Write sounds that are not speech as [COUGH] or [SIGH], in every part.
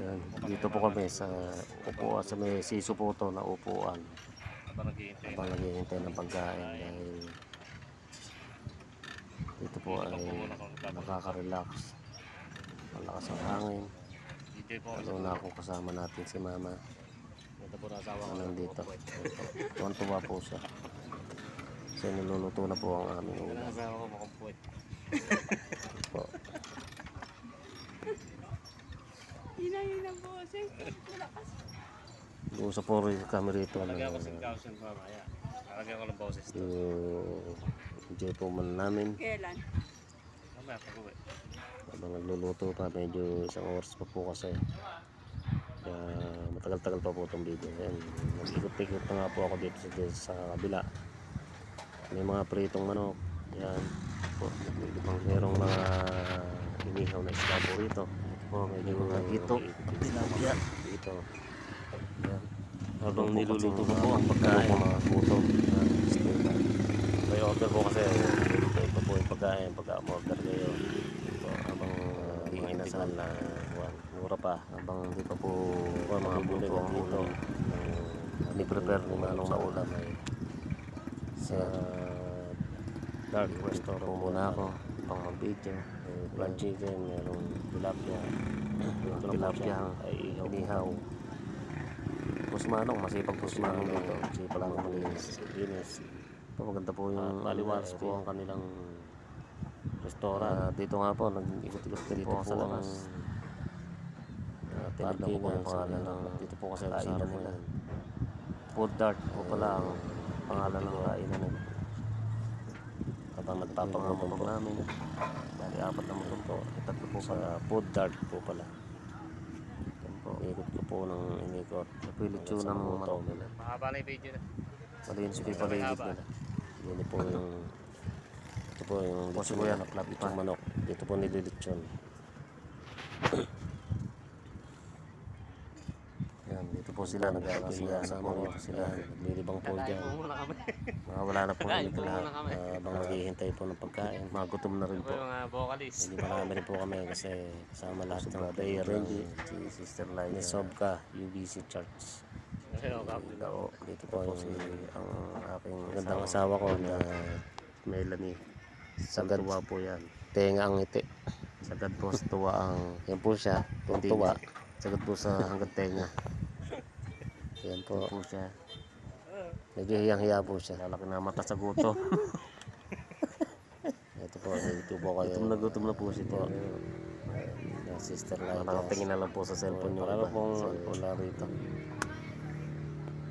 Yan. Dito po kami sa upuan, sa may siso po to na upuan. Habang naghihintay. Habang naghihintay ng pagkain dahil dito po ay nakaka-relax. Malakas ang hangin. Lalo na ako kasama natin si mama. Ito po na asawa ko. na nandito. Tuwan-tuwa po siya. Kasi niluluto na po ang aming Ito na ulam. asawa ko makumpuit. Po. Hinahin ang boses. Malakas. Usap po rin kami rito na Lagyan ko si Kausen mamaya. Lalagyan ko ng boses. yung enjoy po man namin. Kailan? Mamaya pag uwi. Habang nagluluto pa, medyo isang oras pa po kasi. Kaya matagal-tagal pa po itong video. Ayan, nag-ikot-ikot na nga po ako dito sa, sa kabila. May mga pritong manok. Yan. Po, merong mga inihaw na isda po rito. Ito po, medyo mga gito. Tilapia. Dito. Habang niluluto pa po ang pagkain. Mga puto. May order po kasi ito, ito po yung pagkain pagka order kayo. Ito, habang uh, mga inasal na mura pa. Habang hindi pa po mga buto ang dito. Ni-prepare ni Manong na ulam ay sa dark restaurant muna ako pang mag-video. Plan chicken, merong tilapia. [CLEARS THROAT] Yung tilapia ay inihaw. Pusmanong, masipag pusmanong dito. Masipag lang malinis. Linis. Maganda po yung paliwalas po ang kanilang restaurant. dito nga po, nag-ikot-ikot din po sa labas. Uh, Tinignan ko yung pangalan ng dito po kasi kainan nila. Food Dart po pala ang pangalan ng kainan nila. Habang nagpapangamoy po namin. Bali, apat na motor po. Tatlo po pala. Food Dart po pala. Yan po. Ikot ko po ng inikot. Napilit yun ng manok nila. Mahaba na yung video na. Malinis ko yung paligid nila. Yun po yung ito po yung lechon po yan, lechon manok. Dito po nililitsyon. Yan, dito po sila nag-aasiya sa mga dito sila. Naglilibang po dyan. Mga wala na po po lahat. Ah, Habang naghihintay po ng pagkain. Mga gutom na rin po. vocalist. Hindi marami rin po kami kasi kasama lahat ng prayer ng si Sister Liza. Ni Sobka, UBC Church. Kapit. Oo, dito po yung ang aking gandang asawa ko na Melanie. Sagad tuwa po yan. Tenga ang ngiti. Sagad po sa tuwa ang... Yan po siya. Kung tuwa. Sagad po sa hanggang tenga. Yan po. po siya. Medyo hiyang-hiya po siya. Lalaki na mata sa guto. [LAUGHS] Ito po, po kayo. Gutom na gutom na po siya po. Na sister Liza. Nakatingin na lang po sa cellphone nyo. Ano pong wala rito.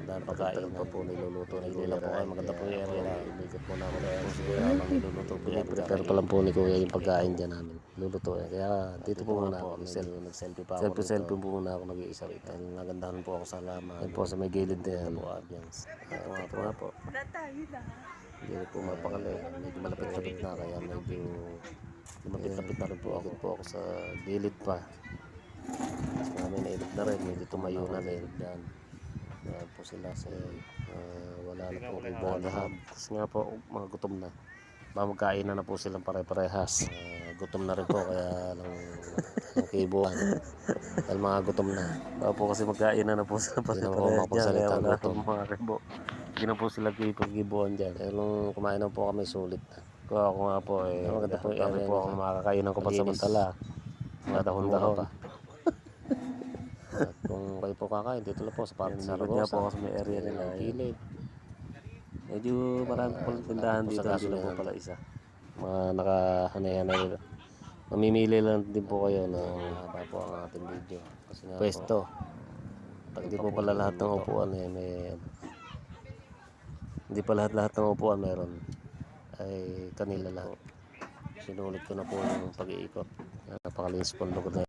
Dahil pagkain pa po niluluto na po kayo. Maganda po yung area na po na ako na yung siguro niluluto po yan. Prepare pa lang po ni Kuya yung pagkain dyan namin. Luluto yan. Kaya dito po muna ako. Nag-selfie pa ako. Selfie-selfie po muna ako nag-iisa rito. Dahil nagandahan po ako sa laman. Yan po sa may gilid na yan. po ambience. Ito nga po nga po. Na. Hindi po mapakali. Medyo malapit-lapit na kaya medyo lumapit-lapit na rin po ako po ako sa gilid pa. Tapos namin nailip na rin. Medyo tumayo na rin dyan. Kaya po sila sa ah, wala na po iba lahat. Kasi nga po mga gutom na. Baka magkainan na po silang pare-parehas. Ah, gutom na rin po kaya lang ang kibuan. Dahil mga gutom na. Baka po kasi magkainan na po sila Hindi na po pare-parehas Kaya wala gutom. mga kibo. Hindi na po sila kibuan dyan. Kaya nung kumain na po kami sulit na. Kaya ako nga po eh. Maganda po yung po akong makakainan ko pa samantala. Mga dahon-dahon pa. At kung kayo po kakain, dito lang po sa parang Saragosa. po ako sa may area nila. Gilid. Medyo marami po tindahan dito. Hindi lang po pala isa. Mga nakahanay-hanay. Mamimili lang din po kayo ng haba po ang ating video. Kasi nga Pwesto. Hindi po pala lahat ng upuan eh, may hindi pa lahat-lahat ng upuan meron ay kanila lahat. Sinulit ko na po yung pag-iikot. Napakalinis po ang lugar na